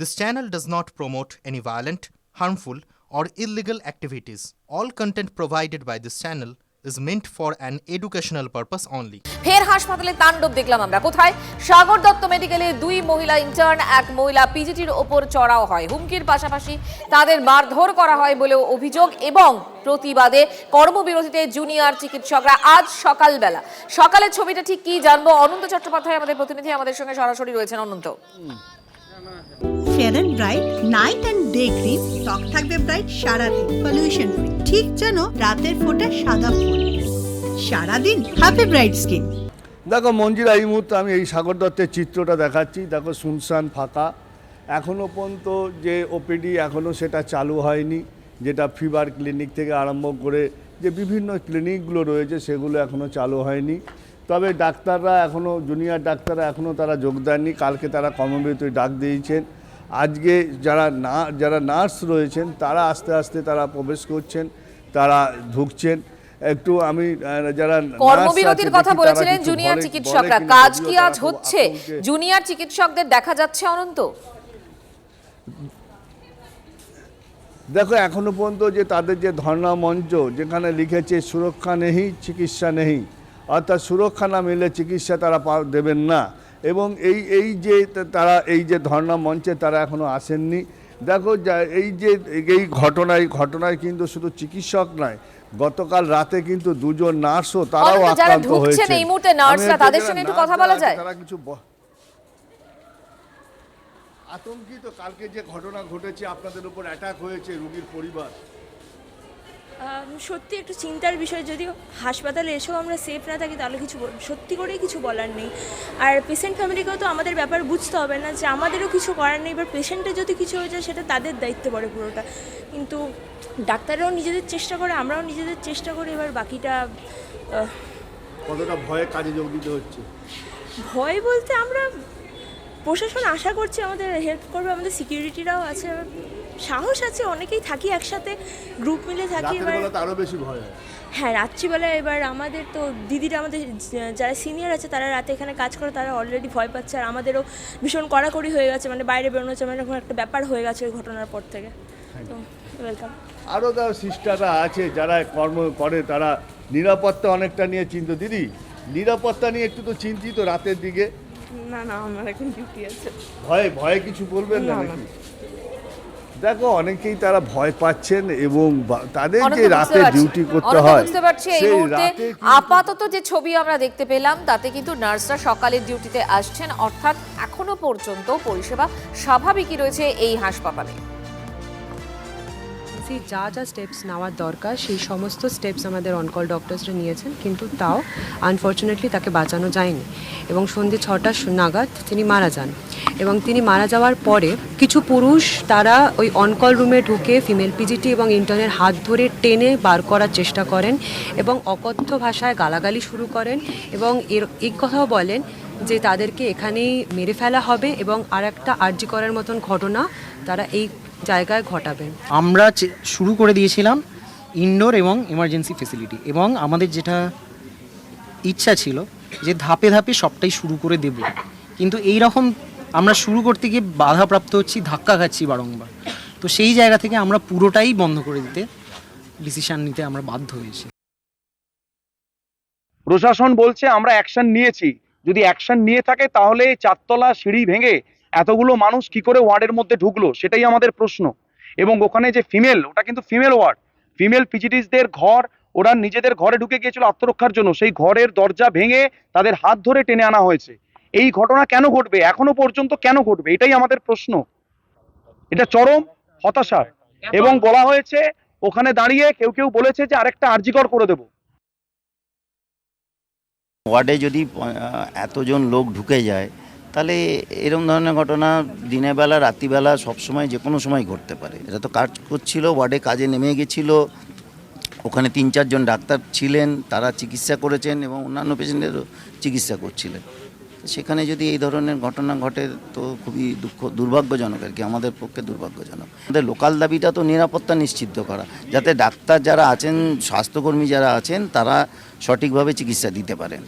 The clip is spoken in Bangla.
This channel does not promote any violent, harmful, or illegal activities. All content provided by this channel is meant for an educational purpose only. ফের হাসপাতালে তাণ্ডব দেখলাম আমরা। কোথায়? সাগর দত্ত মেডিকেলে দুই মহিলা ইন্টার্ন এক মহিলা পিজিটির ওপর চড়াও হয়। হুমকির পাশাপাশি তাদের মারধর করা হয় বলেও অভিযোগ এবং প্রতিবাদে কর্মবিরতিতে জুনিয়র চিকিৎসকরা আজ সকালবেলা। সকালের ছবিটা ঠিক কি জানব? অনন্ত চট্টোপাধ্যায় আমাদের প্রতিনিধি। আমাদের সঙ্গে সরাসরি রয়েছেন Ananta. Fair bright night and day cream ত্বক থাকবে ব্রাইট সারাদিন পলিউশন ফ্রি ঠিক যেন রাতের ফোটা সাদা ফুল সারাদিন হ্যাপি ব্রাইট স্কিন দেখো মঞ্জিরা এই মুহূর্তে আমি এই সাগর দত্তের চিত্রটা দেখাচ্ছি দেখো শুনশান ফাঁকা এখনও পর্যন্ত যে ওপিডি এখনও সেটা চালু হয়নি যেটা ফিভার ক্লিনিক থেকে আরম্ভ করে যে বিভিন্ন ক্লিনিকগুলো রয়েছে সেগুলো এখনও চালু হয়নি তবে ডাক্তাররা এখনও জুনিয়র ডাক্তাররা এখনও তারা যোগ দেননি। কালকে তারা কর্মবিরতি ডাক দিয়েছেন। আজকে যারা না যারা নার্স রয়েছেন তারা আস্তে আস্তে তারা প্রবেশ করছেন তারা ঢুকছেন। একটু আমি যারা কর্মবিরতির কথা বলেছিলেন জুনিয়র চিকিৎসকরা। কাজ কি আজ হচ্ছে? জুনিয়র চিকিৎসকদের দেখা যাচ্ছে অনন্ত? দেখো এখনও পর্যন্ত যে তাদের যে ধর্ণা মঞ্চ যেখানে লিখেছে সুরক্ষা নেই চিকিৎসা নেই অর্থাৎ সুরক্ষা না মিললে চিকিৎসা তারা দেবেন না। এবং এই এই যে তারা এই যে ধর্ণা মঞ্চে তারা এখনও আসেননি। দেখো যা- এই যে এই ঘটনায় ঘটনায় কিন্তু শুধু চিকিৎসক নয় গতকাল রাতে কিন্তু দুজন নার্সও তারাও আক্রান্ত হয়েছে এই মুহূর্তে নার্সরা, তাদের সঙ্গে একটু কথা বলা যায়? তারা কিছু আতঙ্কিত কালকে যে ঘটনা ঘটেছে আপনাদের উপর অ্যাটাক হয়েছে রোগীর পরিবার। সত্যি একটু চিন্তার বিষয় যদিও হাসপাতালে এসেও আমরা সেফ না থাকি তাহলে কিছু সত্যি করেই কিছু বলার নেই। আর পেশেন্ট ফ্যামিলিকেও তো আমাদের ব্যাপার বুঝতে হবে না যে আমাদেরও কিছু করার নেই এবার পেশেন্টের যদি কিছু হয়ে যায় সেটা তাদের দায়িত্ব পড়ে পুরোটা। কিন্তু ডাক্তাররাও নিজেদের চেষ্টা করে আমরাও নিজেদের চেষ্টা করি এবার বাকিটা কতটা ভয়ে কাজে যোগ দিতে হচ্ছে? ভয় বলতে আমরা প্রশাসন আশা করছে আমাদের হেল্প করবে আমাদের সিকিউরিটিরাও আছে। সাহস আছে অনেকেই থাকি একসাথে গ্রুপ মিলে থাকি রাতের এবার। আরও বেশি ভয় হয়। হ্যাঁ রাত্রিবেলা এবার আমাদের তো দিদিরা আমাদের যারা সিনিয়র আছে তারা রাতে এখানে কাজ করে তারা অলরেডি ভয় পাচ্ছে আর আমাদেরও ভীষণ কড়াকড়ি হয়ে গেছে মানে বাইরে বেরোনো হচ্ছে মানে এরকম একটা ব্যাপার হয়ে গেছে ওই ঘটনার পর থেকে। তো ওয়েলকাম আরও তার সিস্টাররা আছে যারা কর্ম করে তারা নিরাপত্তা অনেকটা নিয়ে চিন্তিত। দিদি নিরাপত্তা নিয়ে একটু তো চিন্তিত রাতের দিকে। না না আমার এখন ডিউটি আছে। ভয়ে ভয়ে কিছু বলবেন না। নাকি? দেখো অনেকেই তারা ভয় পাচ্ছেন এবং তাদের যে রাতে ডিউটি করতে হয়। বুঝতে পারছি এই মুহূর্তে আপাতত যে ছবি আমরা দেখতে পেলাম তাতে কিন্তু নার্সরা সকালের ডিউটিতে আসছেন। অর্থাৎ এখনও পর্যন্ত পরিষেবা স্বাভাবিকই রয়েছে এই হাসপাতালে। যা যা স্টেপস নেওয়ার দরকার সেই সমস্ত স্টেপস আমাদের অনকল ডক্টরসরা নিয়েছেন কিন্তু তাও আনফর্চুনেটলি তাকে বাঁচানো যায়নি। এবং সন্ধে ছটা নাগাদ তিনি মারা যান। এবং তিনি মারা যাওয়ার পরে কিছু পুরুষ তারা ওই অনকল রুমে ঢুকে ফিমেল পিজিটি এবং ইন্টার্নের হাত ধরে টেনে বার করার চেষ্টা করেন এবং অকথ্য ভাষায় গালাগালি শুরু করেন এবং এর, এই কথাও বলেন যে তাদেরকে এখানেই মেরে ফেলা হবে এবং আর একটা আর্জি করার মতন ঘটনা তারা এই জায়গায় ঘটাবেন আমরা শুরু করে দিয়েছিলাম ইনডোর এবং এমার্জেন্সি ফেসিলিটি এবং আমাদের যেটা ইচ্ছা ছিল যে ধাপে ধাপে সবটাই শুরু করে দেব। কিন্তু এই রকম আমরা শুরু করতে গিয়ে বাধাপ্রাপ্ত হচ্ছি, ধাক্কা খাচ্ছি বারংবার। তো সেই জায়গা থেকে আমরা পুরোটাই বন্ধ করে দিতে ডিসিশন নিতে আমরা বাধ্য হয়েছি। প্রশাসন বলছে, আমরা অ্যাকশন নিয়েছি। যদি অ্যাকশন নিয়ে থাকে, তাহলে চারতলা সিঁড়ি ভেঙে এতগুলো মানুষ কি করে ওয়ার্ডের মধ্যে ঢুকলো, সেটাই আমাদের প্রশ্ন। এবং ওখানে যে ফিমেল ওটা কিন্তু ফিমেল ওয়ার্ড। ফিমেল পিজিটিসদের ঘর, ওরা নিজেদের ঘরে ঢুকে গিয়েছিল আত্মরক্ষার জন্য। সেই ঘরের দরজা ভেঙে তাদের হাত ধরে টেনে আনা হয়েছে। এই ঘটনা কেন ঘটবে? এখনও পর্যন্ত কেন ঘটবে? এটাই আমাদের প্রশ্ন। এটা চরম হতাশার এবং বলা হয়েছে, ওখানে দাঁড়িয়ে কেউ কেউ বলেছে যে আরেকটা আর্জিকর করে দেবো। ওয়ার্ডে যদি এতজন লোক ঢুকে যায়, তাহলে এরকম ধরনের ঘটনা দিনের বেলা রাত্রিবেলা সবসময় যে কোনো সময় ঘটতে পারে। এটা তো কাজ করছিল, ওয়ার্ডে কাজে নেমে গেছিল। ওখানে তিন চারজন ডাক্তার ছিলেন, তারা চিকিৎসা করেছেন এবং অন্যান্য পেশেন্টেরও চিকিৎসা করছিলেন। সেখানে যদি এই ধরনের ঘটনা ঘটে, তো খুবই দুঃখ, দুর্ভাগ্যজনক আর কি, আমাদের পক্ষে দুর্ভাগ্যজনক। আমাদের লোকাল দাবিটা তো নিরাপত্তা নিশ্চিত করা, যাতে ডাক্তার যারা আছেন, স্বাস্থ্যকর্মী যারা আছেন, তারা সঠিকভাবে চিকিৎসা দিতে পারেন।